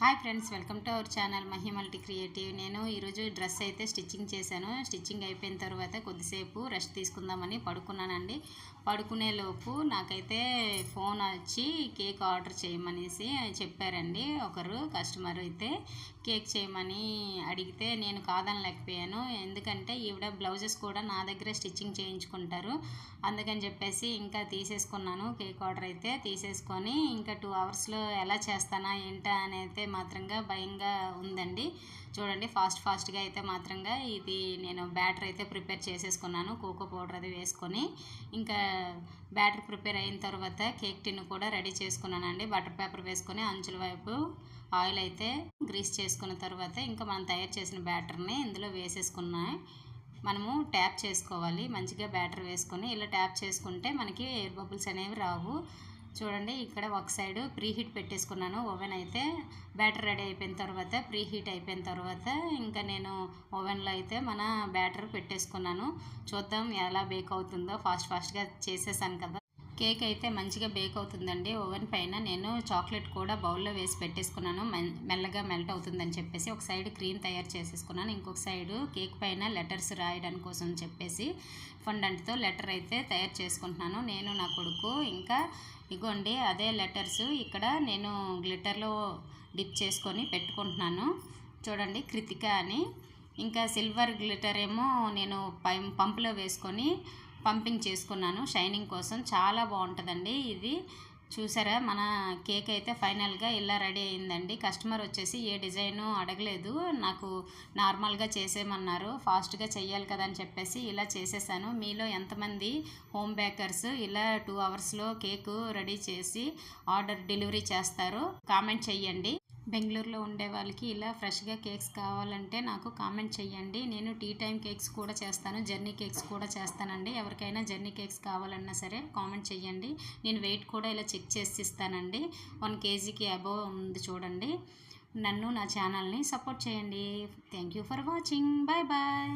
Hi friends welcome to our channel Mahi multi creative. నేను ఈరోజు dress అయితే stitching చేశాను. స్టిచ్చింగ్ అయిపోయిన తర్వాత కొద్దిసేపు రెస్ట్ తీసుకుందామని పడుకున్నానండి. పడుకునే లోపు నాకైతే ఫోన్ వచ్చి కేక్ ఆర్డర్ చేయమనేసి చెప్పారండి. ఒకరు కస్టమర్ అయితే కేక్ చేయమని అడిగితే నేను కాదనలేకపోయాను. ఎందుకంటే ఈవిడ బ్లౌజెస్ కూడా నా దగ్గర స్టిచ్చింగ్ చేయించుకుంటారు. అందుకని చెప్పేసి ఇంకా తీసేసుకున్నాను. కేక్ ఆర్డర్ అయితే తీసేసుకొని ఇంకా టూ అవర్స్లో ఎలా చేస్తానా ఏంటా అని అయితే మాత్రంగా భయంగా ఉందండి. చూడండి ఫాస్ట్ ఫాస్ట్గా అయితే మాత్రంగా ఇది నేను బ్యాటర్ అయితే ప్రిపేర్ చేసేసుకున్నాను. కోకో పౌడర్ అది వేసుకొని ఇంకా బ్యాటర్ ప్రిపేర్ అయిన తర్వాత కేక్ టిన్ కూడా రెడీ చేసుకున్నానండి. బటర్ పేపర్ వేసుకొని అంచుల వైపు ఆయిల్ అయితే గ్రీస్ చేసుకున్న తర్వాత ఇంకా మనం తయారు చేసిన బ్యాటర్ని ఇందులో వేసేసుకున్నాయి మనము ట్యాప్ చేసుకోవాలి. మంచిగా బ్యాటర్ వేసుకొని ఇలా ట్యాప్ చేసుకుంటే మనకి ఎయిర్ బబుల్స్ అనేవి రావు. చూడండి ఇక్కడ ఒక సైడ్ ప్రీ హీట్ పెట్టేసుకున్నాను. ఓవెన్ అయితే బ్యాటర్ రెడీ అయిపోయిన తర్వాత ప్రీ హీట్ అయిపోయిన తర్వాత ఇంకా నేను ఓవెన్లో అయితే మన బ్యాటర్ పెట్టేసుకున్నాను. చూద్దాం ఎలా బేక్ అవుతుందో. ఫాస్ట్ ఫాస్ట్గా చేసేసాను కదా. కేక్ అయితే మంచిగా బేక్ అవుతుందండి. ఓవెన్ పైన నేను చాక్లెట్ కూడా బౌల్లో వేసి పెట్టేసుకున్నాను. మెల్లగా మెల్ట్ అవుతుందని చెప్పేసి ఒక సైడ్ క్రీమ్ తయారు చేసేసుకున్నాను. ఇంకొక సైడ్ కేక్ పైన లెటర్స్ రాయడానికి కోసం చెప్పేసి ఫండంట్తో లెటర్ అయితే తయారు చేసుకుంటున్నాను. నేను నా కొడుకు ఇంకా ఇగోండి అదే లెటర్స్ ఇక్కడ నేను గ్లిటర్లో డిప్ చేసుకొని పెట్టుకుంటున్నాను. చూడండి కృతిక అని. ఇంకా సిల్వర్ గ్లిటర్ ఏమో నేను పంపులో వేసుకొని పంపింగ్ చేసుకున్నాను. షైనింగ్ కోసం చాలా బాగుంటుందండి ఇది. చూసారా మన కేక్ అయితే ఫైనల్గా ఇలా రెడీ అయిందండి. కస్టమర్ వచ్చేసి ఏ డిజైను అడగలేదు. నాకు నార్మల్గా చేసేయమన్నారు. ఫాస్ట్గా చెయ్యాలి కదా అని చెప్పేసి ఇలా చేసేసాను. మీలో ఎంతమంది హోమ్ బేకర్స్ ఇలా టూ అవర్స్లో కేకు రెడీ చేసి ఆర్డర్ డెలివరీ చేస్తారు కామెంట్ చెయ్యండి. బెంగళూరులో ఉండే వాళ్ళకి ఇలా ఫ్రెష్గా కేక్స్ కావాలంటే నాకు కామెంట్ చేయండి నేను టీ టైం కేక్స్ కూడా చేస్తాను జర్నీ కేక్స్ కూడా చేస్తానండి. ఎవరికైనా జర్నీ కేక్స్ కావాలన్నా సరే కామెంట్ చేయండి నేను వెయిట్ కూడా ఇలా చెక్ చేసి ఇస్తానండి. వన్ కేజీకి అబోవ్ ఉంది చూడండి. నన్ను నా ఛానల్ని సపోర్ట్ చేయండి thank you for watching. Bye bye.